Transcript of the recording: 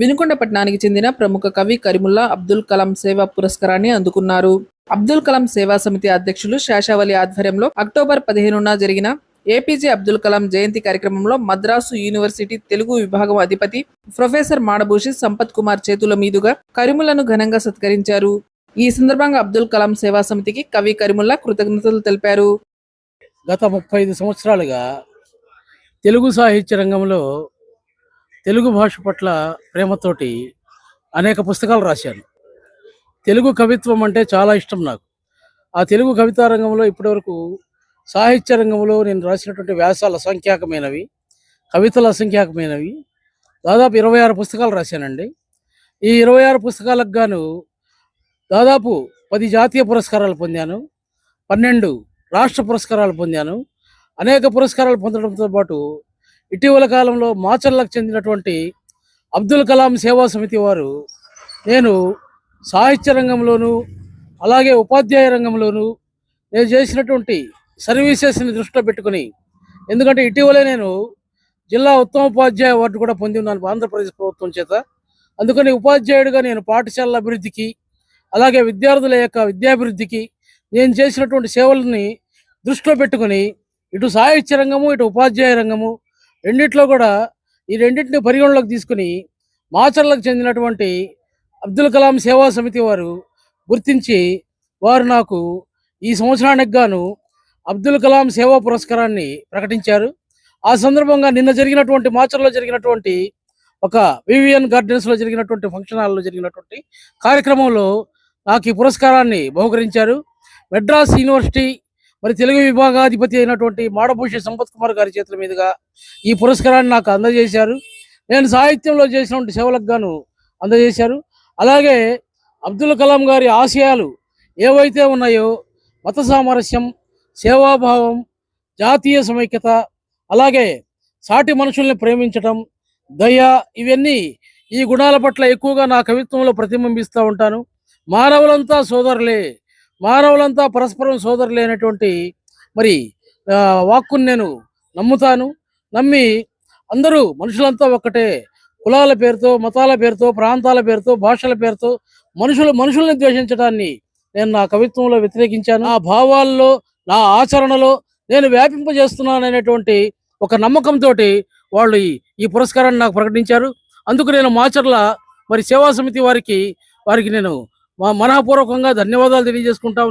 వినుకొండ పట్టణానికి చెందిన ప్రముఖ కవి కరిముల్లా అబ్దుల్ కలాం సేవా పురస్కారాన్ని అందుకున్నారు. అబ్దుల్ కలాం సేవా సమితి అధ్యక్షులు శాషావళి ఆధ్వర్యంలో అక్టోబర్ పదిహేనున జరిగిన ఏపీజే అబ్దుల్ కలాం జయంతి కార్యక్రమంలో మద్రాసు యూనివర్సిటీ తెలుగు విభాగం అధిపతి ప్రొఫెసర్ మాడభూషి సంపత్ కుమార్ చేతుల మీదుగా కరిములను ఘనంగా సత్కరించారు. ఈ సందర్భంగా అబ్దుల్ కలాం సేవా సమితికి కవి కరిముల్లా కృతజ్ఞతలు తెలిపారు. గత ముప్పై ఐదు సంవత్సరాలుగా తెలుగు సాహిత్య రంగంలో తెలుగు భాష పట్ల ప్రేమతోటి అనేక పుస్తకాలు రాశాను. తెలుగు కవిత్వం అంటే చాలా ఇష్టం నాకు. ఆ తెలుగు కవితా రంగంలో ఇప్పటివరకు సాహిత్య రంగంలో నేను రాసినటువంటి వ్యాసాలు అసంఖ్యాకమైనవి కవితలు అసంఖ్యాకమైనవి. దాదాపు ఇరవై ఆరు పుస్తకాలు రాశానండి. ఈ ఇరవై ఆరు పుస్తకాలకు గాను దాదాపు పది జాతీయ పురస్కారాలు పొందాను పన్నెండు రాష్ట్ర పురస్కారాలు పొందాను. అనేక పురస్కారాలు పొందడంతో పాటు ఇటీవల కాలంలో మాచర్లకు చెందినటువంటి అబ్దుల్ కలాం సేవా సమితి వారు నేను సాహిత్య రంగంలోనూ అలాగే ఉపాధ్యాయ రంగంలోనూ నేను చేసినటువంటి సర్వీసెస్ని దృష్టిలో పెట్టుకుని ఎందుకంటే ఇటీవలే నేను జిల్లా ఉత్తమ ఉపాధ్యాయ అవార్డు కూడా పొంది ఉన్నాను ఆంధ్రప్రదేశ్ ప్రభుత్వం చేత. అందుకని ఉపాధ్యాయుడిగా నేను పాఠశాలల అభివృద్ధికి అలాగే విద్యార్థుల యొక్క విద్యాభివృద్ధికి నేను చేసినటువంటి సేవలని దృష్టిలో పెట్టుకుని ఇటు సాహిత్య రంగము ఇటు ఉపాధ్యాయ రంగము రెండిట్లో కూడా ఈ రెండింటిని పరిగణలోకి తీసుకుని మాచర్లకు చెందినటువంటి అబ్దుల్ కలాం సేవా సమితి వారు గుర్తించి వారు నాకు ఈ సంవత్సరానికి గాను అబ్దుల్ కలాం సేవా పురస్కారాన్ని ప్రకటించారు. ఆ సందర్భంగా నిన్న జరిగినటువంటి మాచర్లో జరిగినటువంటి ఒక వివిఎన్ గార్డెన్స్లో జరిగినటువంటి ఫంక్షన్ హాల్లో జరిగినటువంటి కార్యక్రమంలో నాకు ఈ పురస్కారాన్ని బహుకరించారు. మెడ్రాస్ యూనివర్సిటీ మరి తెలుగు విభాగాధిపతి అయినటువంటి మాడభూషి సంపత్ కుమార్ గారి చేతుల మీదుగా ఈ పురస్కారాన్ని నాకు అందజేశారు. నేను సాహిత్యంలో చేసినటువంటి సేవలకు గాను అందజేశారు. అలాగే అబ్దుల్ కలాం గారి ఆశయాలు ఏవైతే ఉన్నాయో మత సామరస్యం సేవాభావం జాతీయ సమైక్యత అలాగే సాటి మనుషుల్ని ప్రేమించటం దయ ఇవన్నీ ఈ గుణాల పట్ల ఎక్కువగా నా కవిత్వంలో ప్రతిబింబిస్తూ ఉంటాను. మానవులంతా సోదరులే. మానవులంతా పరస్పరం సోదరులే అనేటువంటి మరి ఆ, వాక్కుని నేను నమ్ముతాను. నమ్మి అందరూ మనుషులంతా ఒక్కటే కులాల పేరుతో మతాల పేరుతో ప్రాంతాల పేరుతో భాషల పేరుతో మనుషులు మనుషుల్ని ద్వేషించడాన్ని నేను నా కవిత్వంలో వ్యతిరేకించాను. నా భావాల్లో నా ఆచరణలో నేను వ్యాపింపజేస్తున్నాననేటువంటి ఒక నమ్మకంతో వాళ్ళు ఈ- పురస్కారాన్ని నాకు ప్రకటించారు. అందుకు నేను మాచర్ల మరి సేవా సమితి వారికి వారికి నేను మనఃపూర్వకంగా ధన్యవాదాలు తెలియజేసుకుంటా ఉన్నాను